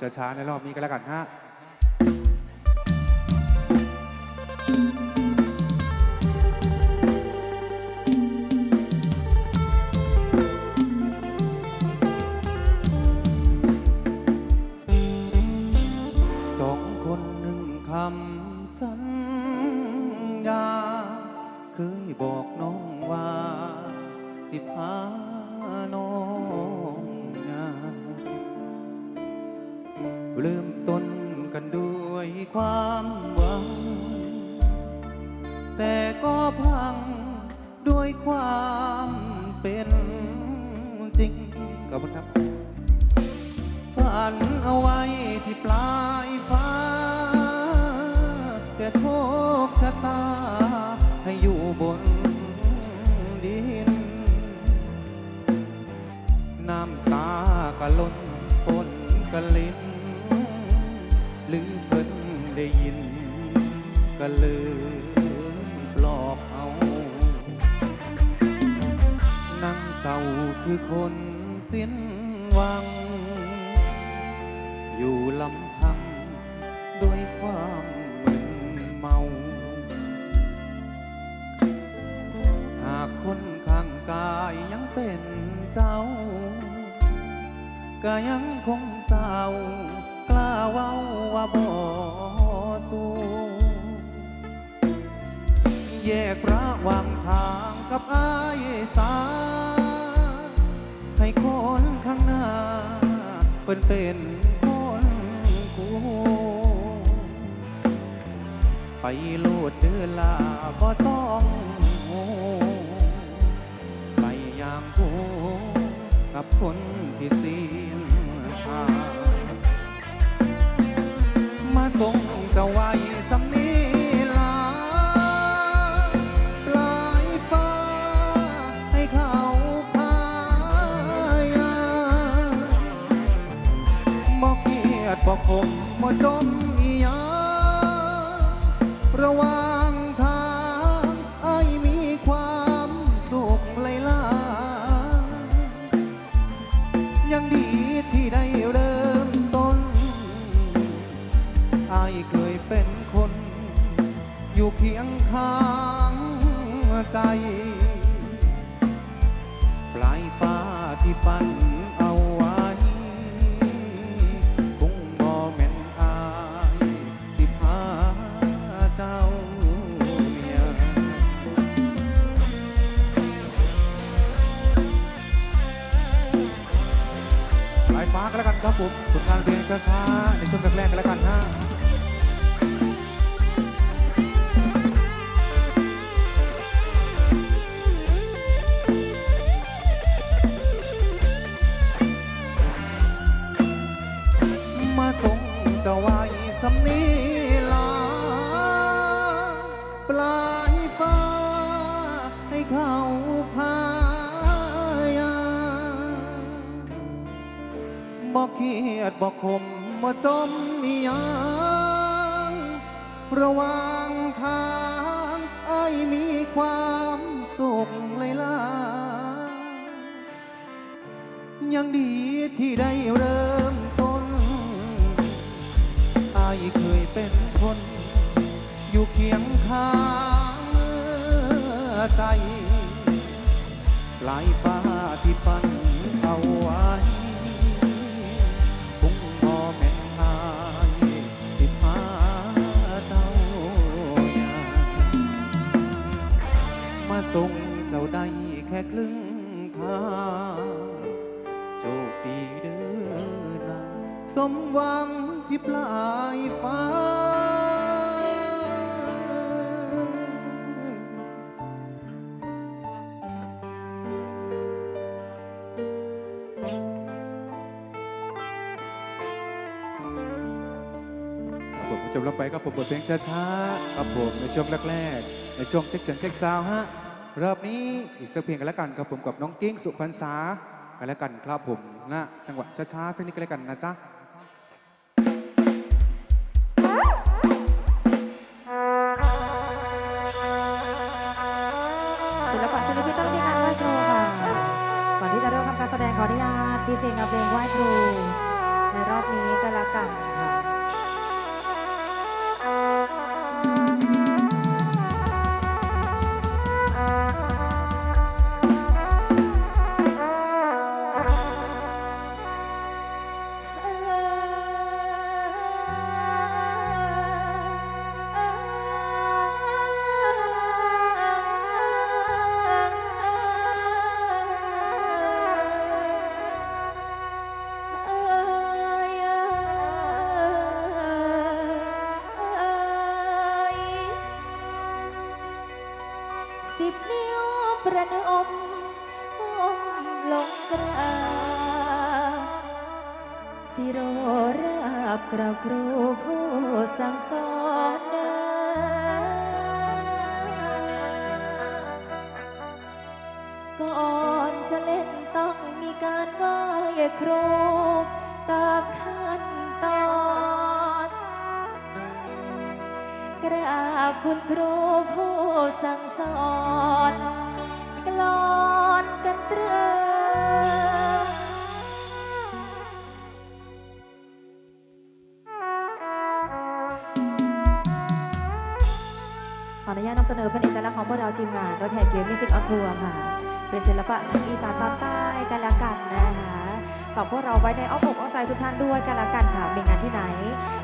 ช้าๆในรอบนี้ก็แล้วกันฮะ แต่ก็พังด้วยความเป็นจริงขอบคุณครับ ฝันเอาไว้ที่ปลายฟ้า แต่โชคชะตาให้อยู่บนดิน น้ำตากะล้นฝนกะลินหรือเพิ่นได้ยินก็เลย ปลอบเอา นั่งเศร้าคือคนสิ้นหวัง อยู่ลำพังด้วยความมึนเมา หากคนข้างกายยังเป็นเจ้า ก็ยังคงเศร้ากล้าเว้าว่าบ่สู้ แยกระหว่างทางกับอายสา ให้คนข้างหน้าเป็นเป็นคนกูไปโลดเดือลาก็ต้องโง่ไปอย่างกูกับคนที่สิ้นางมาส่งเจะไว้สำนี กียดบอกคมบ่จมอีหยังระหว่างทางไอ้ายมีความสุขเลยล่ะยังดีที่ได้เริ่มต้นอายเคยเป็นคน อยู่เคียงข้างใจ ปลายฟ้าที่ฝัน ผมผลงานเพลงช้าๆในช่วงแรกๆกันแล้วกันฮะ บอกเครียดบอกคมบ่จมอียังระหว่างทางไอ้มีความสุขเลยล่ะยังดีที่ได้เริ่มต้นไอายเคยเป็นคน อยู่เคียงข้างใจปลายฟ้าที่ฝัน บผมจบลงไปครับผมบทเพลงช้าๆครับผมในช่วงแรกๆในช่วงเช็คเสียงเช็คซาวฮะรอบนี้อีกสักเพลงกันแล้วกันครับผมกับน้องกิ้งสุพรรณษากันแล้วกันครับผมนะจังหวะช้าๆสักนิดกันแล้วกันนะจ๊ะศิลปะชนิดที่ต้องมีการไหว้ครูค่ะก่อนที่จะเริ่มทำการแสดงขออนุญาตพี่เสียงกับเพลงไหว้ครูในรอบนี้ก็แล้วกันค่ะ สิโรราบกราบครูผู้สั่งสอนเดิก่อนจะเล่นต้องมีการไหว้ครูตามขั้นตอนกราบคุณครูผู้สั่งสอน กลอนกันเตรอ นุญาตนำเสนอเป็นเอกลักษณ์ของพวกเราทีมงานรถแห่เกียร์มิสิกออนทัวค่ะ เป็นศิลปะทางอีสานตอนใต้กันละกันนะคะฝากพวกเราไว้ในอ้อมอกอ้อมใจทุกท่านด้วยกันละกันค่ะมีงานที่ไหน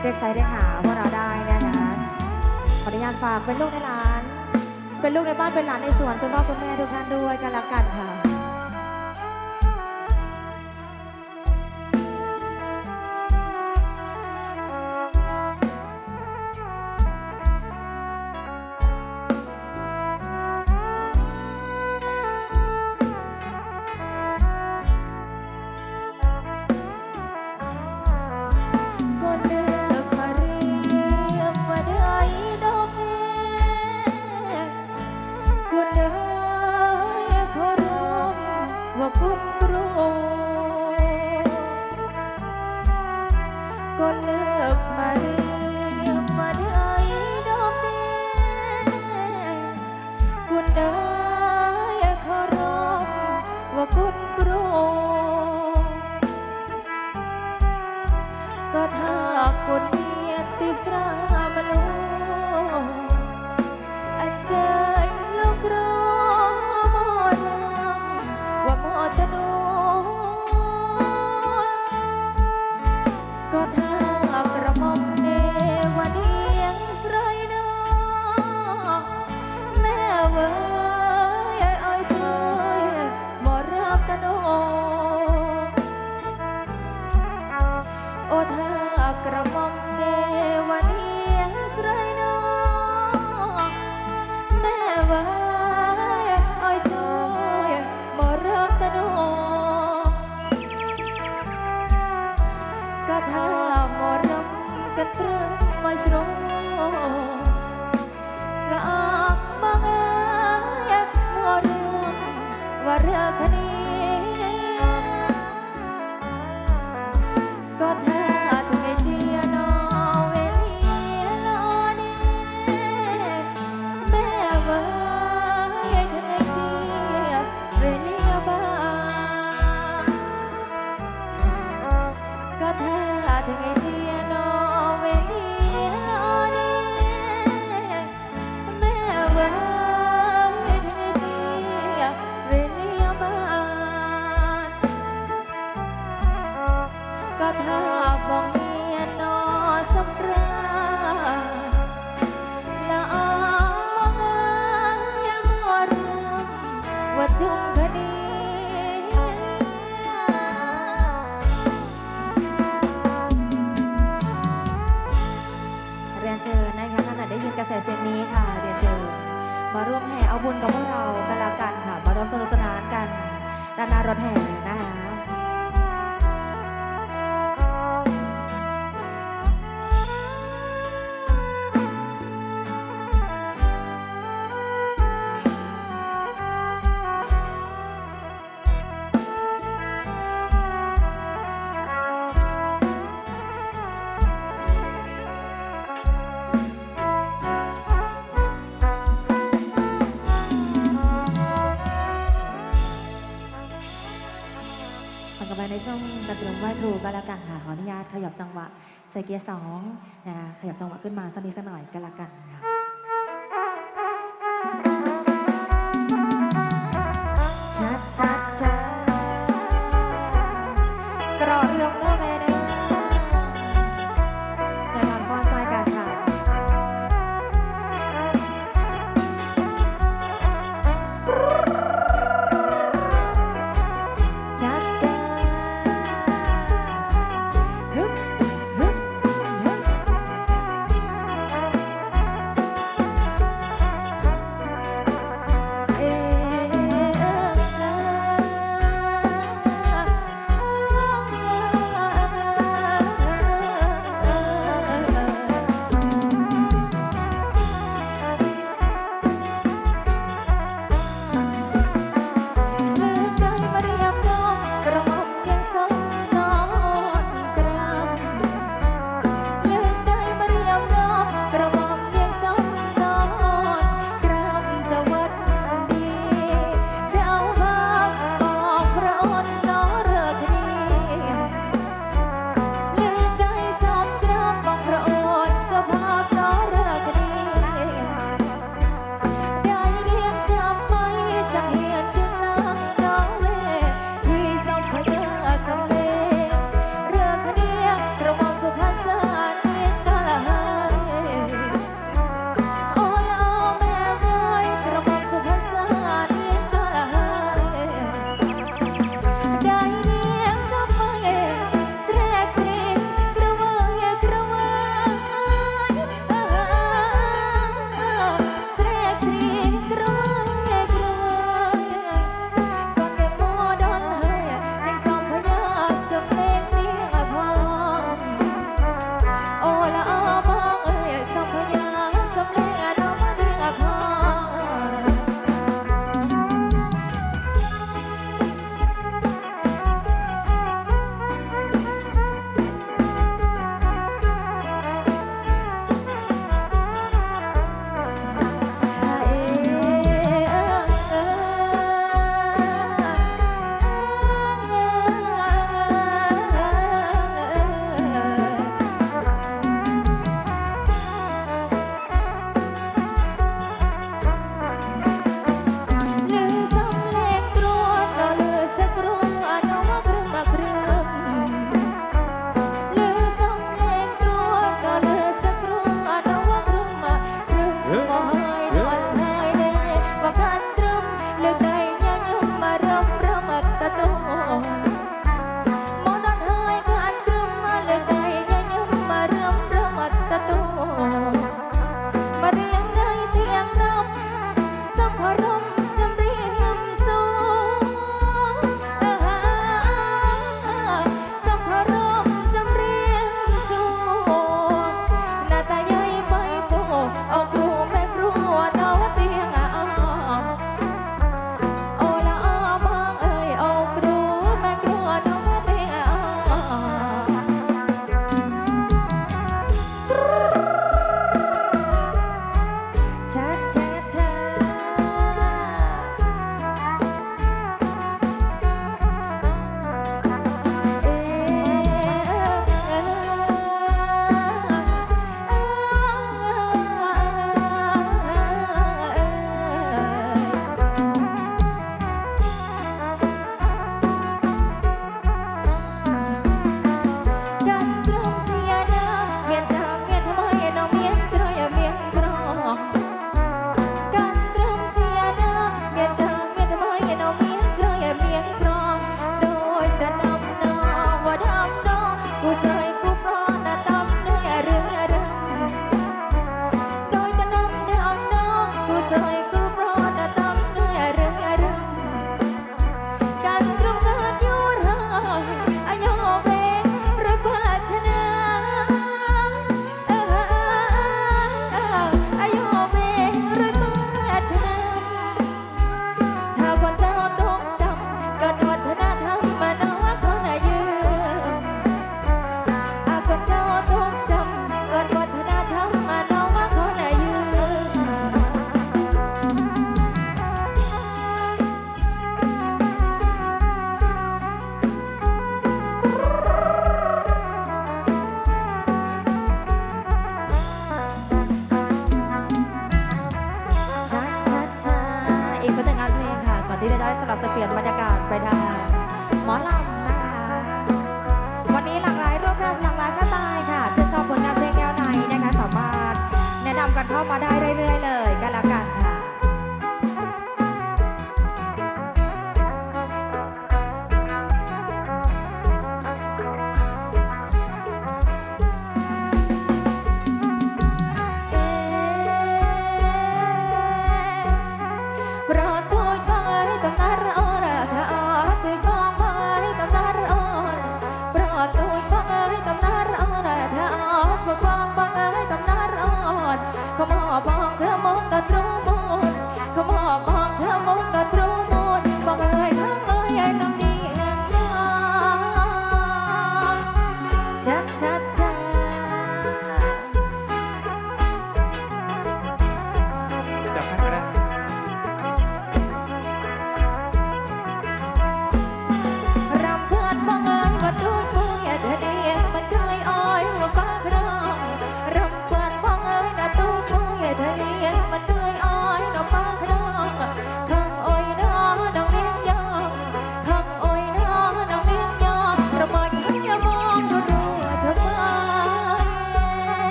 เรียกใช้เรียหาพวกเราได้นะคะขออนุญาตฝากเป็นลูกในร้าน เป็นลูกในบ้านเป็นหลานในสวนคุณพ่อคุณแม่ทุกท่านด้วยกันละกันค่ะ โอถ้ากระหม่อมเดวันเอียงสไรนอแม่ว่าอ้อยจอยบ่รับตะโนก็ถ้าหมอรำกันเตรมไม่สรงกระอักมาเอ้ยหมอเรื่องว่าเรื่องคดี ว่าจงคดีเรี รูก็แล้วกันค่ะขออนุญาตขยับจังหวะใส่เกียร์สองนะคะขยับจังหวะขึ้นมาสักนิดสักหน่อยก็แล้วกันค่ะ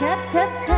ชัดชัดชัด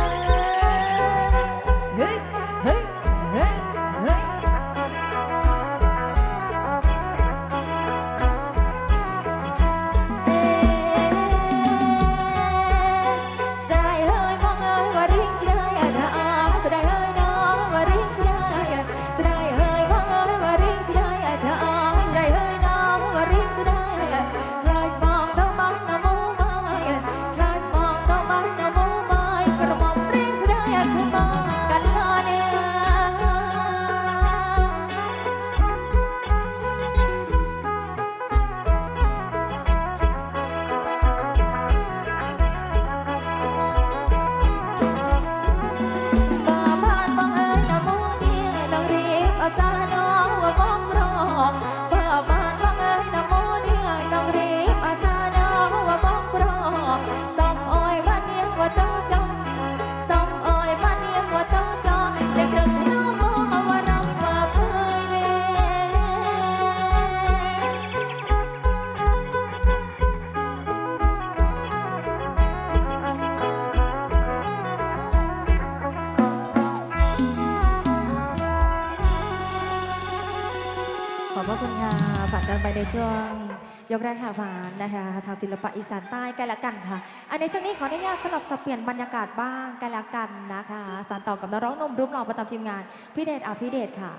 ยกแรกค่ะมานะคะทางศิลปะอีสานใต้กันละกันค่ะ อันนี้ช่วงนี้ขออนุญาตสลับสับเปลี่ยนบรรยากาศบ้างกันละกันนะคะสานต่อกับนักร้องนมรูปหล่อประจำทีมงานพี่เดชอภิเดชค่ะ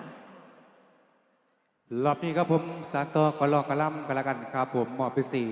รอบนี้ครับผมสานต่อก็ลองกระลำกันละกันครับผมหมอบพิสี